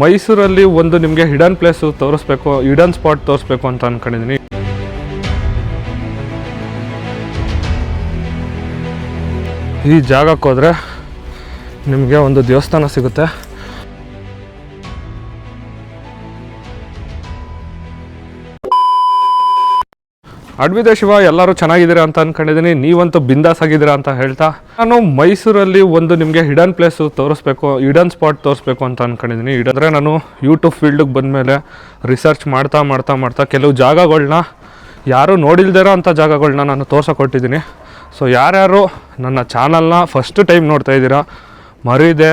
ಮೈಸೂರಲ್ಲಿ ಒಂದು ನಿಮಗೆ ಹಿಡನ್ ಪ್ಲೇಸ್ ತೋರಿಸ್ಬೇಕು ಹಿಡನ್ ಸ್ಪಾಟ್ ತೋರಿಸ್ಬೇಕು ಅಂತ ಅನ್ಕೊಂಡಿದ್ದೀನಿ ಈ ಜಾಗಕ್ಕೆ ಹೋದರೆ ನಿಮಗೆ ಒಂದು ದೇವಸ್ಥಾನ ಸಿಗುತ್ತೆ. ಅಡ್ವಿದೆ ಶಿವ, ಎಲ್ಲರೂ ಚೆನ್ನಾಗಿದ್ದೀರಾ ಅಂತ ಅನ್ಕೊಂಡಿದ್ದೀನಿ. ನೀವಂತೂ ಬಿಂದಾಸ್ ಆಗಿದ್ದೀರಾ ಅಂತ ಹೇಳ್ತಾ. ನಾನು ಮೈಸೂರಲ್ಲಿ ಒಂದು ನಿಮಗೆ ಹಿಡನ್ ಪ್ಲೇಸ್ ತೋರಿಸ್ಬೇಕು ಹಿಡನ್ ಸ್ಪಾಟ್ ತೋರಿಸ್ಬೇಕು ಅಂತ ಅನ್ಕೊಂಡಿದ್ದೀನಿ. ಇಡಂದರೆ ನಾನು ಯೂಟ್ಯೂಬ್ ಫೀಲ್ಡಿಗೆ ಬಂದಮೇಲೆ ರಿಸರ್ಚ್ ಮಾಡ್ತಾ ಮಾಡ್ತಾ ಮಾಡ್ತಾ ಕೆಲವು ಜಾಗಗಳನ್ನ ಯಾರೂ ನೋಡಿಲ್ದಿರೋ ಅಂಥ ಜಾಗಗಳನ್ನ ನಾನು ತೋರ್ಸಕೊಟ್ಟಿದ್ದೀನಿ. ಸೊ ಯಾರ್ಯಾರು ನನ್ನ ಚಾನಲ್ನ ಫಸ್ಟ್ ಟೈಮ್ ನೋಡ್ತಾ ಇದ್ದೀರಾ, ಮರೀದೆ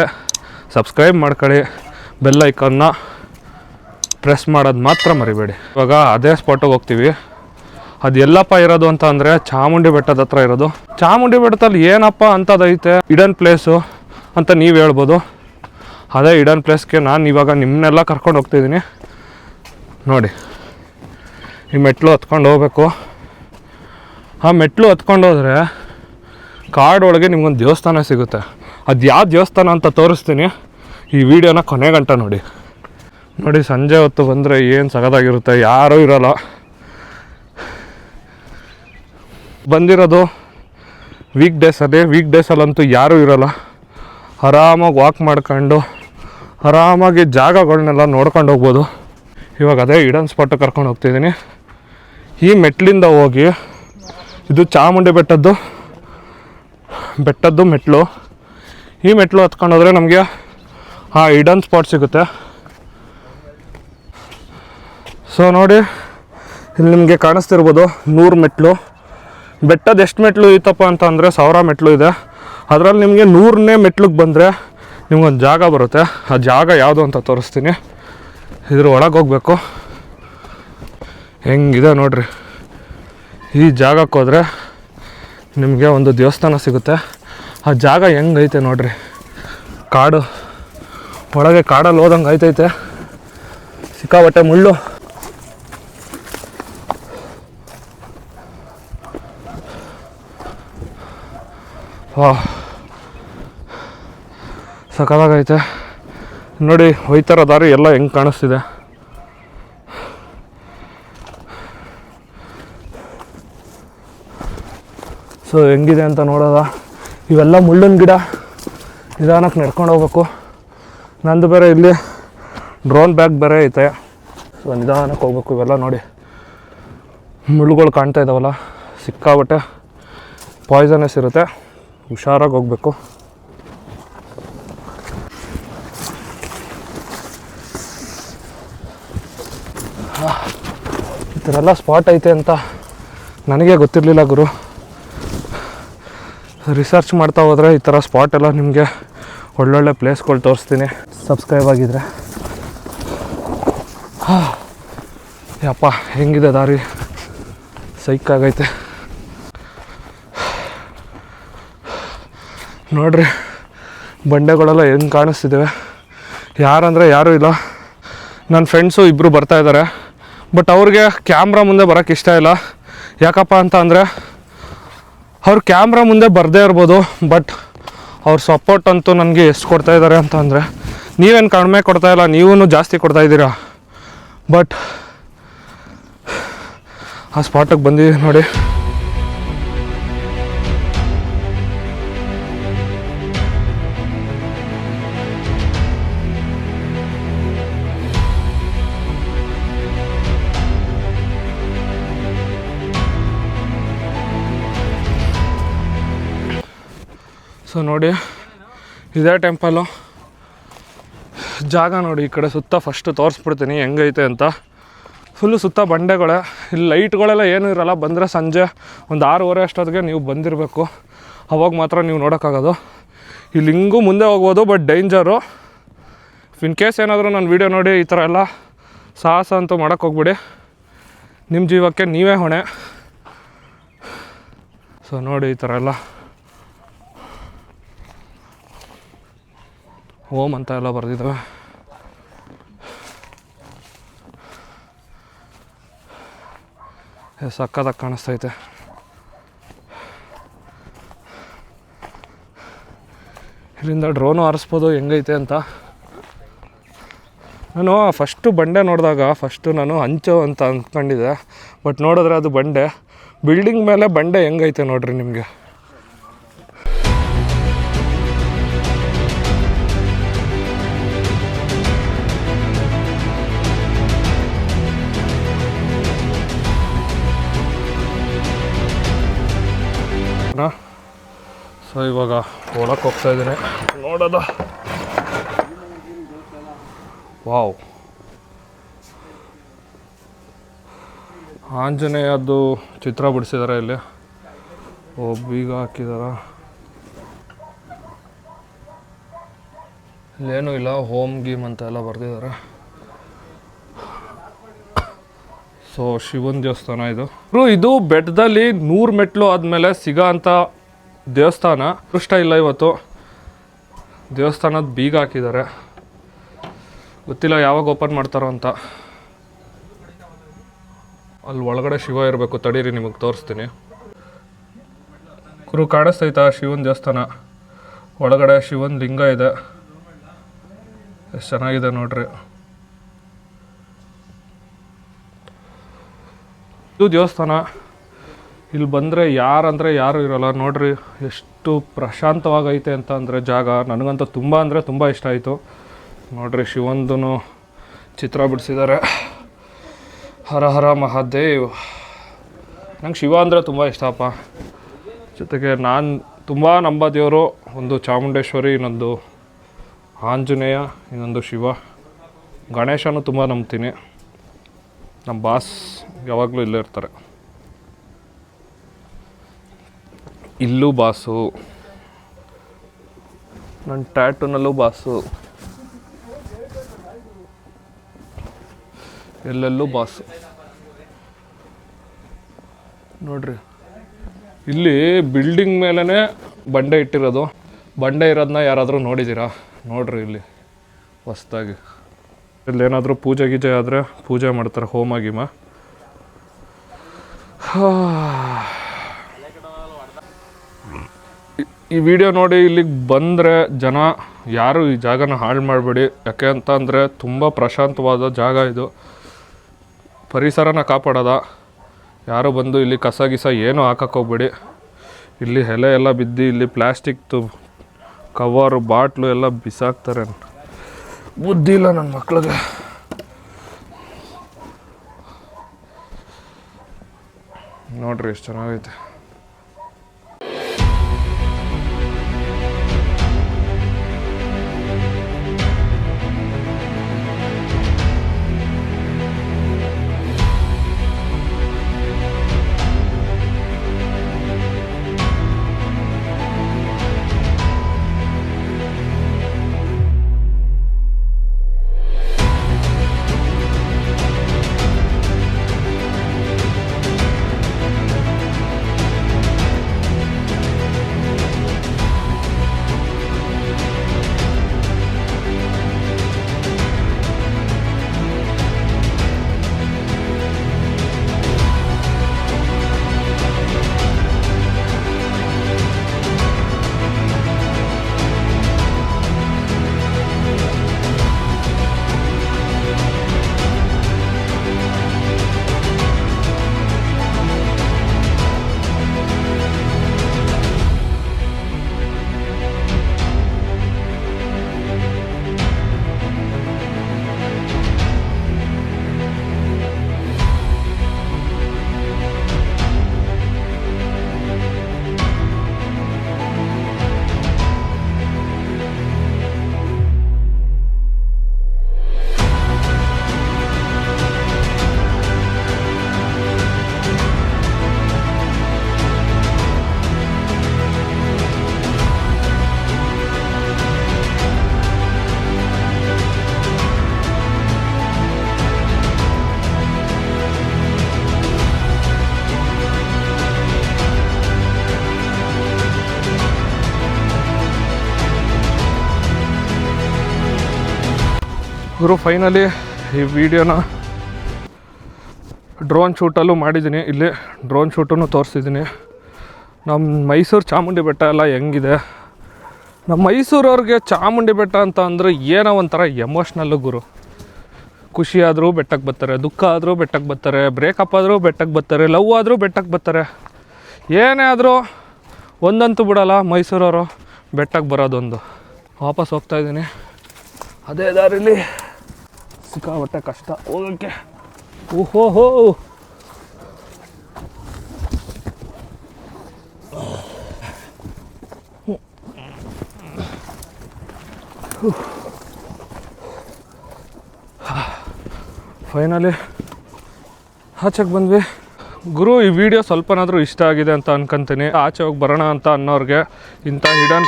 ಸಬ್ಸ್ಕ್ರೈಬ್ ಮಾಡ್ಕೊಳ್ಳಿ. ಬೆಲ್ ಐಕನ್ನ ಪ್ರೆಸ್ ಮಾಡೋದು ಮಾತ್ರ ಮರಿಬೇಡಿ. ಇವಾಗ ಅದೇ ಸ್ಪಾಟಿಗೆ ಹೋಗ್ತೀವಿ. ಅದು ಎಲ್ಲಪ್ಪ ಇರೋದು ಅಂತ ಅಂದರೆ ಚಾಮುಂಡಿ ಬೆಟ್ಟದ ಹತ್ರ ಇರೋದು. ಚಾಮುಂಡಿ ಬೆಟ್ಟದಲ್ಲಿ ಏನಪ್ಪ ಅಂತದೈತೆ? ಇಡನ್ ಪ್ಲೇಸು ಅಂತ ನೀವು ಹೇಳ್ಬೋದು. ಅದೇ ಇಡನ್ ಪ್ಲೇಸ್ಗೆ ನಾನು ಇವಾಗ ನಿಮ್ಮನ್ನೆಲ್ಲ ಕರ್ಕೊಂಡು ಹೋಗ್ತಿದ್ದೀನಿ ನೋಡಿ, ಈ ಮೆಟ್ಲು ಹತ್ಕೊಂಡು ಹೋಗ್ಬೇಕು. ಆ ಮೆಟ್ಲು ಹತ್ಕೊಂಡು ಹೋದರೆ ಕಾಡೊಳಗೆ ನಿಮ್ಗೊಂದು ದೇವಸ್ಥಾನ ಸಿಗುತ್ತೆ. ಅದು ಯಾವ ದೇವಸ್ಥಾನ ಅಂತ ತೋರಿಸ್ತೀನಿ. ಈ ವಿಡಿಯೋನ ಕೊನೆ ಗಂಟ ನೋಡಿ. ನೋಡಿ, ಸಂಜೆ ಹೊತ್ತು ಬಂದರೆ ಏನು ಸಗದಾಗಿರುತ್ತೆ? ಯಾರೂ ಇರೋಲ್ಲ. ಬಂದಿರೋದು ವೀಕ್ ಡೇಸ್ ಅದೇ ವೀಕ್ ಡೇಸಲ್ಲಂತೂ ಯಾರೂ ಇರೋಲ್ಲ. ಆರಾಮಾಗಿ ವಾಕ್ ಮಾಡ್ಕೊಂಡು, ಆರಾಮಾಗಿ ಜಾಗಗಳನ್ನೆಲ್ಲ ನೋಡ್ಕೊಂಡು ಹೋಗ್ಬೋದು. ಇವಾಗ ಅದೇ ಇಡನ್ ಸ್ಪಾಟ್ ಕರ್ಕೊಂಡು ಹೋಗ್ತಿದ್ದೀನಿ. ಈ ಮೆಟ್ಲಿಂದ ಹೋಗಿ, ಇದು ಚಾಮುಂಡಿ ಬೆಟ್ಟದ್ದು ಬೆಟ್ಟದ್ದು ಮೆಟ್ಲು. ಈ ಮೆಟ್ಲು ಹತ್ಕೊಂಡು ಹೋದರೆ ನಮಗೆ ಆ ಇಡನ್ ಸ್ಪಾಟ್ ಸಿಗುತ್ತೆ. ಸೊ ನೋಡಿ, ಇಲ್ಲಿ ನಿಮಗೆ ಕಾಣಿಸ್ತಿರ್ಬೋದು ನೂರು ಮೆಟ್ಲು. ಬೆಟ್ಟದ ಎಷ್ಟು ಮೆಟ್ಲು ಇತ್ತಪ್ಪ ಅಂತ ಅಂದರೆ ಸಾವಿರ ಮೆಟ್ಲು ಇದೆ. ಅದರಲ್ಲಿ ನಿಮಗೆ ನೂರನೇ ಮೆಟ್ಲಿಗೆ ಬಂದರೆ ನಿಮ್ಗೊಂದು ಜಾಗ ಬರುತ್ತೆ. ಆ ಜಾಗ ಯಾವುದು ಅಂತ ತೋರಿಸ್ತೀನಿ. ಇದ್ರ ಒಳಗೆ ಹೋಗ್ಬೇಕು. ಹೆಂಗಿದೆ ನೋಡ್ರಿ. ಈ ಜಾಗಕ್ಕೆ ಹೋದರೆ ನಿಮಗೆ ಒಂದು ದೇವಸ್ಥಾನ ಸಿಗುತ್ತೆ. ಆ ಜಾಗ ಹೆಂಗೈತೆ ನೋಡ್ರಿ. ಕಾಡು. ಒಳಗೆ ಕಾಡಲ್ಲಿ ಹೋದಂಗೆ ಐತೈತೆ ಸಿಕ್ಕಾಬಟ್ಟೆ ಮುಳ್ಳು. ವಾಹ್ ಸಕಾಲಾಗೈತೆ. ನೋಡಿ, ಹೋಯ್ತಾರ ದಾರಿ ಎಲ್ಲ ಹೆಂಗೆ ಕಾಣಿಸ್ತಿದೆ. ಸೊ, ಹೆಂಗಿದೆ ಅಂತ ನೋಡೋದ. ಇವೆಲ್ಲ ಮುಳ್ಳಿನ ಗಿಡ. ನಿಧಾನಕ್ಕೆ ನಡ್ಕೊಂಡು ಹೋಗ್ಬೇಕು. ನಂದು ಬೇರೆ ಇಲ್ಲಿ ಡ್ರೋನ್ ಬ್ಯಾಗ್ ಬೇರೆ ಐತೆ. ಸೊ ನಿಧಾನಕ್ಕೆ ಹೋಗ್ಬೇಕು ಇವೆಲ್ಲ ನೋಡಿ. ಮುಳ್ಳುಗಳು ಕಾಣ್ತಾ ಇದ್ದಾವಲ್ಲ ಸಿಕ್ಕಾಬಟ್ಟೆ ಪಾಯ್ಸನಸ್ ಇರುತ್ತೆ. ಹುಷಾರಾಗಿ ಹೋಗ್ಬೇಕು. ಈ ಥರ ಎಲ್ಲ ಸ್ಪಾಟ್ ಐತೆ ಅಂತ ನನಗೆ ಗೊತ್ತಿರಲಿಲ್ಲ ಗುರು. ರಿಸರ್ಚ್ ಮಾಡ್ತಾ ಹೋದರೆ ಈ ಥರ ಸ್ಪಾಟ್ ಎಲ್ಲ ನಿಮಗೆ ಒಳ್ಳೊಳ್ಳೆ ಪ್ಲೇಸ್ಗಳು ತೋರಿಸ್ತೀನಿ. ಸಬ್ಸ್ಕ್ರೈಬ್ ಆಗಿದ್ರೆ. ಯಪ್ಪ, ಹೆಂಗಿದೆ ದಾರಿ? ಸೈಕಾಗೈತೆ ನೋಡ್ರಿ, ಬಂಡೆಗಳೆಲ್ಲ ಹೆಂಗೆ ಕಾಣಿಸ್ತಿದ್ದಾವೆ ಯಾರಂದರೆ ಯಾರೂ ಇಲ್ಲ. ನನ್ನ ಫ್ರೆಂಡ್ಸು ಇಬ್ಬರು ಬರ್ತಾ ಇದ್ದಾರೆ ಬಟ್ ಅವ್ರಿಗೆ ಕ್ಯಾಮ್ರಾ ಮುಂದೆ ಬರೋಕ್ಕೆ ಇಷ್ಟ ಇಲ್ಲ. ಯಾಕಪ್ಪ ಅಂತ ಅಂದರೆ, ಅವ್ರು ಕ್ಯಾಮ್ರಾ ಮುಂದೆ ಬರದೇ ಇರ್ಬೋದು ಬಟ್ ಅವ್ರ ಸಪೋರ್ಟ್ ಅಂತೂ ನನಗೆ ಎಷ್ಟು ಕೊಡ್ತಾ ಇದ್ದಾರೆ ಅಂತ ಅಂದರೆ, ನೀವೇನು ಕಡಿಮೆ ಕೊಡ್ತಾ ಇಲ್ಲ ನೀವೂ ಜಾಸ್ತಿ ಕೊಡ್ತಾ ಇದ್ದೀರಾ. ಬಟ್ ಆ ಸ್ಪಾಟಿಗೆ ಬಂದಿದ್ದೀವಿ ನೋಡಿ. ಸೊ ನೋಡಿ, ಇದೇ ಟೆಂಪಲು. ಜಾಗ ನೋಡಿ, ಈ ಕಡೆ ಸುತ್ತ ಫಸ್ಟ್ ತೋರಿಸ್ಬಿಡ್ತೀನಿ, ಹೆಂಗೈತೆ ಅಂತ. ಫುಲ್ಲು ಸುತ್ತ ಬಂಡೆಗಳೇ. ಇಲ್ಲಿ ಲೈಟ್ಗಳೆಲ್ಲ ಏನೂ ಇರಲ್ಲ, ಬಂದರೆ ಸಂಜೆ ಒಂದು ಆರೂವರೆ ಅಷ್ಟೊತ್ತಿಗೆ ನೀವು ಬಂದಿರಬೇಕು. ಅವಾಗ ಮಾತ್ರ ನೀವು ನೋಡೋಕ್ಕಾಗೋದು. ಇಲ್ಲಿ ಹಿಂಗೂ ಮುಂದೆ ಹೋಗ್ಬೋದು ಬಟ್ ಡೇಂಜರು ಇನ್ ಕೇಸ್ ಏನಾದರೂ ನಾನು ವೀಡಿಯೋ ನೋಡಿ, ಈ ಥರ ಎಲ್ಲ ಸಾಹಸ ಅಂತೂ ಮಾಡೋಕ್ಕೆ ಹೋಗ್ಬಿಡಿ. ನಿಮ್ಮ ಜೀವಕ್ಕೆ ನೀವೇ ಹೊಣೆ. ಸೊ ನೋಡಿ, ಈ ಥರ ಎಲ್ಲ. ಓಮ್ ಅಂತ ಎಲ್ಲ ಬರೆದಿದ್ದಾವೆ ಸಕ್ಕದಾಗ ಕಾಣಿಸ್ತೈತೆ. ಇಲ್ಲಿಂದ ಡ್ರೋನು ಹಾರಿಸ್ಬೋದು ಹೆಂಗೈತೆ ಅಂತ. ನಾನು ಫಸ್ಟು ಬಂಡೆ ನೋಡಿದಾಗ ಫಸ್ಟು ನಾನು ಹಂಚು ಅಂತ ಅಂದ್ಕೊಂಡಿದ್ದೆ ಬಟ್ ನೋಡಿದ್ರೆ ಅದು ಬಂಡೆ. ಬಿಲ್ಡಿಂಗ್ ಮೇಲೆ ಬಂಡೆ ಹೆಂಗೈತೆ ನೋಡ್ರಿ ನಿಮಗೆ. ಇವಾಗ ಒಳಕ್ಕೆ ಹೋಗ್ತಾ ಇದ್ದೀನಿ. ನೋಡೋದ? ವಾವ್. ಆಂಜನೇಯದ್ದು ಚಿತ್ರ ಬಿಡಿಸಿದ್ದಾರೆ ಇಲ್ಲಿ. ಒಬ್ಬೀಗ ಬೀಗ ಹಾಕಿದಾರ? ಇಲ್ಲೇನೂ ಇಲ್ಲ ಹೋಮ್ ಗೀಮ್ ಅಂತ ಎಲ್ಲ ಬರೆದಿದ್ದಾರೆ ಸೊ, ಶಿವನ್ ದೇವಸ್ಥಾನ ಇದು. ಇದು ಬೆಟ್ಟದಲ್ಲಿ ನೂರು ಮೆಟ್ಲು ಆದಮೇಲೆ ಸಿಗೋ ಅಂಥ ದೇವಸ್ಥಾನ ಅದೃಷ್ಟ ಇಲ್ಲ ಇವತ್ತು. ದೇವಸ್ಥಾನದ ಬೀಗ ಹಾಕಿದ್ದಾರೆ. ಗೊತ್ತಿಲ್ಲ ಯಾವಾಗ ಓಪನ್ ಮಾಡ್ತಾರೋ ಅಂತ. ಅಲ್ಲಿ ಒಳಗಡೆ ಶಿವ ಇರಬೇಕು, ತಡೀರಿ ನಿಮಗೆ ತೋರಿಸ್ತೀನಿ. ಕುರು ಕಾಣಿಸ್ತೈತಾ ಶಿವನ ದೇವಸ್ಥಾನ. ಒಳಗಡೆ ಶಿವನ ಲಿಂಗ ಇದೆ. ಎಷ್ಟು ಚೆನ್ನಾಗಿದೆ ನೋಡ್ರಿ. ಇದು ದೇವಸ್ಥಾನ. ಇಲ್ಲಿ ಬಂದರೆ ಯಾರಂದರೆ ಯಾರು ಇರೋಲ್ಲ. ನೋಡ್ರಿ, ಎಷ್ಟು ಪ್ರಶಾಂತವಾಗೈತೆ ಅಂತ ಅಂದರೆ ಜಾಗ. ನನಗಂತೂ ತುಂಬ ಅಂದರೆ ತುಂಬ ಇಷ್ಟ ಆಯಿತು. ನೋಡ್ರಿ ಶಿವಂದೂ ಚಿತ್ರ ಬಿಡಿಸಿದ್ದಾರೆ ಹರ ಹರ ಮಹಾದೇವ್. ನಂಗೆ ಶಿವ ಅಂದರೆ ತುಂಬ ಇಷ್ಟಪ್ಪ. ಜೊತೆಗೆ ನಾನು ತುಂಬ ನಂಬೋ ದೇವರು ಒಂದು ಚಾಮುಂಡೇಶ್ವರಿ, ಇನ್ನೊಂದು ಆಂಜನೇಯ, ಇನ್ನೊಂದು ಶಿವ. ಗಣೇಶನೂ ತುಂಬ ನಂಬ್ತೀನಿ. ನಮ್ಮ ಬಾಸ್ ಯಾವಾಗಲೂ ಇಲ್ಲೇ ಇರ್ತಾರೆ. ಇಲ್ಲೂ ಬಾಸು. ನನ್ನ ಟ್ಯಾಟೂನಲ್ಲೂ ಬಾಸು. ಎಲ್ಲೆಲ್ಲೂ ಬಾಸು. ನೋಡ್ರಿ. ಇಲ್ಲಿ ಬಿಲ್ಡಿಂಗ್ ಮೇಲೇ ಬಂಡೆ ಇಟ್ಟಿರೋದು. ಬಂಡೆ ಇರೋದನ್ನ ಯಾರಾದರೂ ನೋಡಿದ್ದೀರಾ ನೋಡ್ರಿ ಇಲ್ಲಿ. ಹೊಸ್ದಾಗಿ. ಇಲ್ಲಿ ಏನಾದರೂ ಪೂಜೆ ಗೀಜೆ ಆದರೆ ಪೂಜೆ ಮಾಡ್ತಾರೆ ಹೋಮ ಗೀಮ ಈ- ವಿಡಿಯೋ ನೋಡಿ ಇಲ್ಲಿಗೆ ಬಂದರೆ ಜನ ಯಾರು ಈ ಜಾಗನ ಹಾಳು ಮಾಡಬೇಡಿ. ಯಾಕೆ ಅಂತ ಅಂದರೆ ತುಂಬ ಪ್ರಶಾಂತವಾದ ಜಾಗ ಇದು. ಪರಿಸರನ ಕಾಪಾಡೋದ. ಯಾರು ಬಂದು ಇಲ್ಲಿ ಕಸ ಗಿಸ ಏನೂ ಹಾಕಕ್ಕೆ ಹೋಗ್ಬೇಡಿ. ಇಲ್ಲಿ ಎಲೆ ಎಲ್ಲ ಬಿದ್ದು ಇಲ್ಲಿ ಪ್ಲ್ಯಾಸ್ಟಿಕ್ದು ಕವರು, ಬಾಟ್ಲು ಎಲ್ಲ ಬಿಸಾಕ್ತಾರೆ. ಬುದ್ಧಿ ಇಲ್ಲ ನನ್ನ ಮಕ್ಳಿಗೆ. ನೋಡ್ರಿ ಎಷ್ಟು ಚೆನ್ನಾಗೈತೆ. ಗುರು ಫೈನಲಿ ಈ ವಿಡಿಯೋನ ಡ್ರೋನ್ ಶೂಟಲ್ಲೂ ಮಾಡಿದ್ದೀನಿ. ಇಲ್ಲಿ ಡ್ರೋನ್ ಶೂಟನ್ನು ತೋರಿಸಿದ್ದೀನಿ. ನಮ್ಮ ಮೈಸೂರು ಚಾಮುಂಡಿ ಬೆಟ್ಟ ಎಲ್ಲ ಹೆಂಗಿದೆ? ನಮ್ಮ ಮೈಸೂರವ್ರಿಗೆ ಚಾಮುಂಡಿ ಬೆಟ್ಟ ಅಂತ ಅಂದರೆ ಏನೋ ಒಂಥರ ಎಮೋಷ್ನಲ್ಲು ಗುರು. ಖುಷಿ ಆದರೂ ಬೆಟ್ಟಕ್ಕೆ ಬರ್ತಾರೆ, ದುಃಖ ಆದರೂ ಬೆಟ್ಟಕ್ಕೆ ಬರ್ತಾರೆ ಬ್ರೇಕಪ್ ಆದರೂ ಬೆಟ್ಟಕ್ಕೆ ಬರ್ತಾರೆ ಲವ್ ಆದರೂ ಬೆಟ್ಟಕ್ಕೆ ಬರ್ತಾರೆ. ಏನೇ ಆದರೂ ಒಂದಂತೂ ಬಿಡೋಲ್ಲ ಮೈಸೂರವರು ಬೆಟ್ಟಕ್ಕೆ ಬರೋದೊಂದು. ವಾಪಸ್ ಹೋಗ್ತಾ ಇದ್ದೀನಿ. ಅದೇ ದಾರಿಲಿ ಸಿಕ್ಕಾಬಟ್ಟೆ ಕಷ್ಟ. ಹೋಗೋಕ್ಕೆ ಓಹೋ ಹೋ. ಫೈನಲಿ ಆಚೆಗೆ ಬಂದ್ವಿ. ಗುರು ಈ ವಿಡಿಯೋ ಸ್ವಲ್ಪನಾದರೂ ಇಷ್ಟ ಆಗಿದೆ ಅಂತ ಅನ್ಕೊಂತೀನಿ. ಆಚೆ ಹೋಗಿ ಬರೋಣ ಅಂತ ಅನ್ನೋರಿಗೆ ಇಂಥ ಹಿಡನ್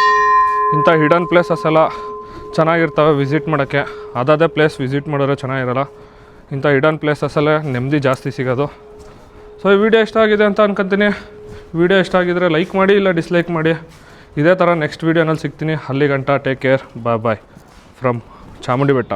ಇಂಥ ಹಿಡನ್ ಪ್ಲೇಸಸ್ ಎಲ್ಲ ಚೆನ್ನಾಗಿರ್ತವೆ ವಿಸಿಟ್ ಮಾಡೋಕ್ಕೆ. ಅದಾದೇ ಪ್ಲೇಸ್ ವಿಸಿಟ್ ಮಾಡಿದ್ರೆ ಚೆನ್ನಾಗಿರಲ್ಲ. ಇಂಥ ಹಿಡನ್ ಪ್ಲೇಸಸ್ಸಲ್ಲೇ ನೆಮ್ಮದಿ ಜಾಸ್ತಿ ಸಿಗೋದು. ಸೊ ಈ ವಿಡಿಯೋ ಇಷ್ಟ ಆಗಿದೆ ಅಂತ ಅನ್ಕೊಂತೀನಿ. ವಿಡಿಯೋ ಇಷ್ಟ ಆಗಿದ್ರೆ ಲೈಕ್ ಮಾಡಿ, ಇಲ್ಲ ಡಿಸ್ಲೈಕ್ ಮಾಡಿ. ಇದೇ ಥರ ನೆಕ್ಸ್ಟ್ ವೀಡಿಯೋನಲ್ಲಿ ಸಿಗ್ತೀನಿ. ಅಲ್ಲಿಗಂಟ take care bye bye from Chamundi Betta.